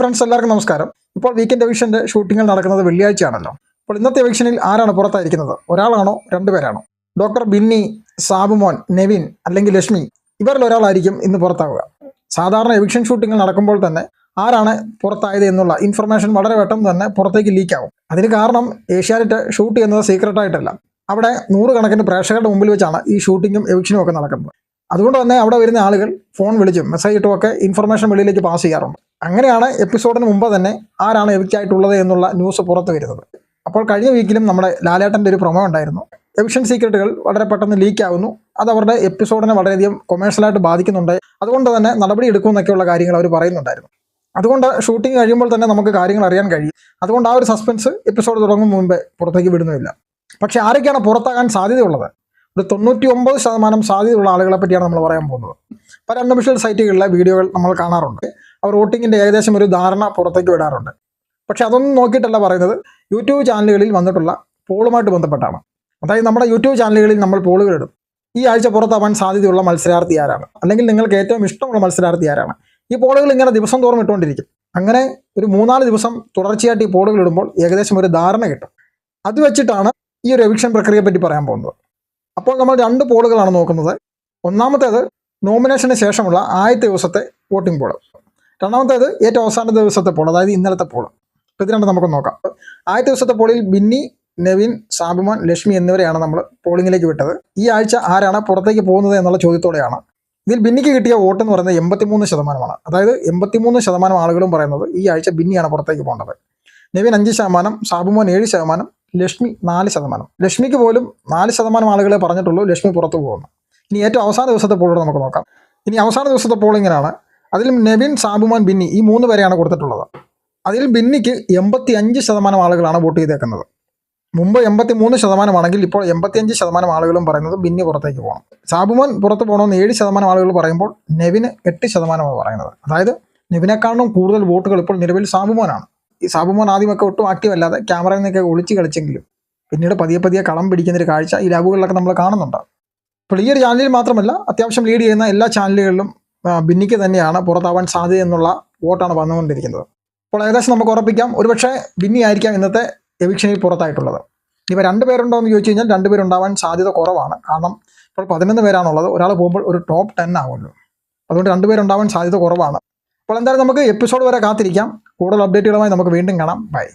Friends എല്ലാവർക്കും നമസ്കാരം. ഇപ്പോൾ വീക്കെൻഡ് എവിക്ഷന്റെ ഷൂട്ടിങ്ങിൽ നടക്കുന്നത് വെള്ളിയാഴ്ചയാണല്ലോ. അപ്പോൾ ഇന്നത്തെ എവിക്ഷനിൽ ആരാണ് പുറത്തായിരിക്കുന്നത്? ഒരാളാണോ? രണ്ടുപേരാണോ ഡോക്ടർ ബിന്നി സാബുമോൻ നെവിൻ അല്ലെങ്കിൽ ലക്ഷ്മി ഇവരിൽ ഒരാളായിരിക്കും ഇന്ന് പുറത്താവുക. സാധാരണ എവിക്ഷൻ ഷൂട്ടിങ്ങിൽ നടക്കുമ്പോൾ തന്നെ ആരാണ് പുറത്തായത് എന്നുള്ള ഇൻഫർമേഷൻ വളരെ പെട്ടെന്ന് തന്നെ പുറത്തേക്ക് ലീക്കാവും അതിന് കാരണം ഏഷ്യാനെറ്റ് ഷൂട്ട് ചെയ്യുന്നത് സീക്രട്ടായിട്ടല്ല അവിടെ നൂറുകണക്കിന് പ്രേക്ഷകരുടെ മുമ്പിൽ വെച്ചാണ് ഈ ഷൂട്ടിങ്ങും എവിക്ഷനും ഒക്കെ നടക്കുന്നത്. അതുകൊണ്ട് തന്നെ അവിടെ വരുന്ന ആളുകൾ ഫോൺ വിളിച്ചും മെസ്സേജ് ഇട്ടും ഒക്കെ ഇൻഫർമേഷൻ വെളിയിലേക്ക് പാസ് ചെയ്യാറുണ്ട്. അങ്ങനെയാണ് എപ്പിസോഡിന് മുമ്പ് തന്നെ ആരാണ് എവിക്റ്റ് ആയിട്ടുള്ളത് എന്നുള്ള ന്യൂസ് പുറത്തു വരുന്നത്. അപ്പോൾ കഴിഞ്ഞ വീക്കിലും നമ്മുടെ ലാലേട്ടന്റെ ഒരു പ്രൊമോ ഉണ്ടായിരുന്നു. എവിഷൻ സീക്രട്ടുകൾ വളരെ പെട്ടെന്ന് ലീക്ക് ആവുന്നു. അത് അവരുടെ എപ്പിസോഡിനെ വളരെയധികം കൊമേഴ്ഷ്യലായിട്ട് ബാധിക്കുന്നുണ്ട്. അതുകൊണ്ട് തന്നെ നടപടി എടുക്കുമെന്നൊക്കെയുള്ള കാര്യങ്ങൾ അവർ പറയുന്നുണ്ടായിരുന്നു. അതുകൊണ്ട് ഷൂട്ടിംഗ് കഴിയുമ്പോൾ തന്നെ നമുക്ക് കാര്യങ്ങൾ അറിയാൻ കഴിയും. അതുകൊണ്ട് ആ ഒരു സസ്പെൻസ് എപ്പിസോഡ് തുടങ്ങും മുമ്പേ പുറത്തേക്ക് വിടുന്നില്ല പക്ഷേ ആരൊക്കെയാണ് പുറത്താകാൻ സാധ്യതയുള്ളത്? ഒരു തൊണ്ണൂറ്റി ഒമ്പത് ശതമാനം സാധ്യതയുള്ള ആളുകളെ പറ്റിയാണ് നമ്മൾ പറയാൻ പോകുന്നത്. പല അൺഒഫീഷ്യൽ സൈറ്റുകളിലെ വീഡിയോകൾ നമ്മൾ കാണാറുണ്ട്. അവർ വോട്ടിങ്ങിന്റെ ഏകദേശം ഒരു ധാരണ പുറത്തേക്ക് വിടാറുണ്ട്. പക്ഷെ അതൊന്നും നോക്കിയിട്ടല്ല പറയുന്നത്. യൂട്യൂബ് ചാനലുകളിൽ വന്നിട്ടുള്ള പോളുമായിട്ട് ബന്ധപ്പെട്ടാണ്. അതായത് നമ്മുടെ യൂട്യൂബ് ചാനലുകളിൽ നമ്മൾ പോളുകൾ ഇടും. ഈ ആഴ്ച പുറത്താവാൻ സാധ്യതയുള്ള മത്സരാർത്ഥി ആരാണ്? അല്ലെങ്കിൽ നിങ്ങൾക്ക് ഏറ്റവും ഇഷ്ടമുള്ള മത്സരാർത്ഥി ആരാണ്? ഈ പോളുകൾ ഇങ്ങനെ ദിവസം തോറും ഇട്ടുകൊണ്ടിരിക്കും. അങ്ങനെ ഒരു മൂന്നാൽ ദിവസം തുടർച്ചയായിട്ട് ഈ പോളുകൾ ഇടുമ്പോൾ ഏകദേശം ഒരു ധാരണ കിട്ടും. അത് വെച്ചിട്ടാണ് ഈ ഒരു എവിക്ഷൻ പ്രക്രിയയെ പറ്റി പറയാൻ പോകുന്നത്. അപ്പോൾ നമ്മൾ രണ്ട് പോളുകളാണ് നോക്കുന്നത്. ഒന്നാമത്തേത് നോമിനേഷന് ശേഷമുള്ള ആദ്യത്തെ ദിവസത്തെ വോട്ടിംഗ് പോൾ രണ്ടാമത്തേത് ഏറ്റവും അവസാന ദിവസത്തെ പോൾ അതായത് ഇന്നലത്തെ പോൾ ഇത് രണ്ട് നമുക്ക് നോക്കാം. ആദ്യത്തെ ദിവസത്തെ പോളിൽ ബിന്നി നവീൻ സാബുമാൻ ലക്ഷ്മി എന്നിവരെയാണ് നമ്മൾ പോളിംഗിലേക്ക് വിട്ടത്. ഈ ആഴ്ച ആരാണ് പുറത്തേക്ക് പോകുന്നത് എന്നുള്ള ചോദ്യത്തോടെയാണ്. ഇതിൽ ബിന്നിക്ക് കിട്ടിയ വോട്ട് എന്ന് പറയുന്നത് എൺപത്തിമൂന്ന് ശതമാനമാണ്. അതായത് എൺപത്തിമൂന്ന് ശതമാനം ആളുകളും പറയുന്നത് ഈ ആഴ്ച ബിന്നിയാണ് പുറത്തേക്ക് പോകേണ്ടത്. നവീൻ അഞ്ച് ശതമാനം സാബുമോൻ ഏഴ് ശതമാനം ലക്ഷ്മി നാല് ശതമാനം. ലക്ഷ്മിക്ക് പോലും നാല് ശതമാനം ആളുകളെ പറഞ്ഞിട്ടുള്ളൂ ലക്ഷ്മി പുറത്തു പോകുന്നു. ഇനി ഏറ്റവും അവസാന ദിവസത്തെ പോളോട് നമുക്ക് നോക്കാം. ഇനി അവസാന ദിവസത്തെ പോളിങ്ങിനാണ് അതിൽ നെവിൻ സാബുമാൻ ബിന്നി ഈ മൂന്ന് പേരെയാണ് കൊടുത്തിട്ടുള്ളത്. അതിൽ ബിന്നിക്ക് എൺപത്തി അഞ്ച് ശതമാനം ആളുകളാണ് വോട്ട് ചെയ്തേക്കുന്നത്. മുമ്പ് എൺപത്തി മൂന്ന് ശതമാനമാണെങ്കിൽ ഇപ്പോൾ എൺപത്തിയഞ്ച് ശതമാനം ആളുകളും പറയുന്നത് ബിന്നി പുറത്തേക്ക് പോകണം. സാബുമാൻ പുറത്ത് പോകണമെന്ന് ഏഴ് ശതമാനം ആളുകൾ പറയുമ്പോൾ നെവിന് എട്ട് ശതമാനമാണ് പറയുന്നത്. അതായത് നെവിനെക്കാളും കൂടുതൽ വോട്ടുകൾ ഇപ്പോൾ നിലവിൽ സാബുമോനാണ്. ഈ സാബുമോൻ ആദ്യമൊക്കെ ഒട്ടും ആക്റ്റീവ് അല്ലാതെ ക്യാമറയിൽ നിന്നൊക്കെ ഒളിച്ച് കളിച്ചെങ്കിലും പിന്നീട് പതിയെ പതിയെ കളം പിടിക്കുന്ന ഒരു കാഴ്ച ഈ ലാബുകളിലൊക്കെ നമ്മൾ കാണുന്നുണ്ട്. അപ്പോൾ ഈ ഒരു ചാനലിൽ മാത്രമല്ല അത്യാവശ്യം ലീഡ് ചെയ്യുന്ന എല്ലാ ചാനലുകളിലും ബിന്നിക്ക് തന്നെയാണ് പുറത്താവാൻ സാധ്യത എന്നുള്ള വോട്ടാണ് വന്നുകൊണ്ടിരിക്കുന്നത്. അപ്പോൾ ഏകദേശം നമുക്ക് ഉറപ്പിക്കാം ഒരുപക്ഷെ ബിന്നി ആയിരിക്കാം ഇന്നത്തെ എവിക്ഷനിൽ പുറത്തായിട്ടുള്ളത്. ഇവ രണ്ട് പേരുണ്ടോ എന്ന് ചോദിച്ചു കഴിഞ്ഞാൽ രണ്ട് പേരുണ്ടാവാൻ സാധ്യത കുറവാണ്. കാരണം ഇപ്പോൾ പതിനൊന്ന് പേരാണുള്ളത് ഒരാൾ പോകുമ്പോൾ ഒരു ടോപ്പ് ടെൻ ആവുമല്ലോ. അതുകൊണ്ട് രണ്ട് പേരുണ്ടാവാൻ സാധ്യത കുറവാണ്. അപ്പോൾ എന്തായാലും നമുക്ക് എപ്പിസോഡ് വരെ കാത്തിരിക്കാം. കൂടുതൽ അപ്ഡേറ്റുകളുമായി നമുക്ക് വീണ്ടും കാണാം. ബൈ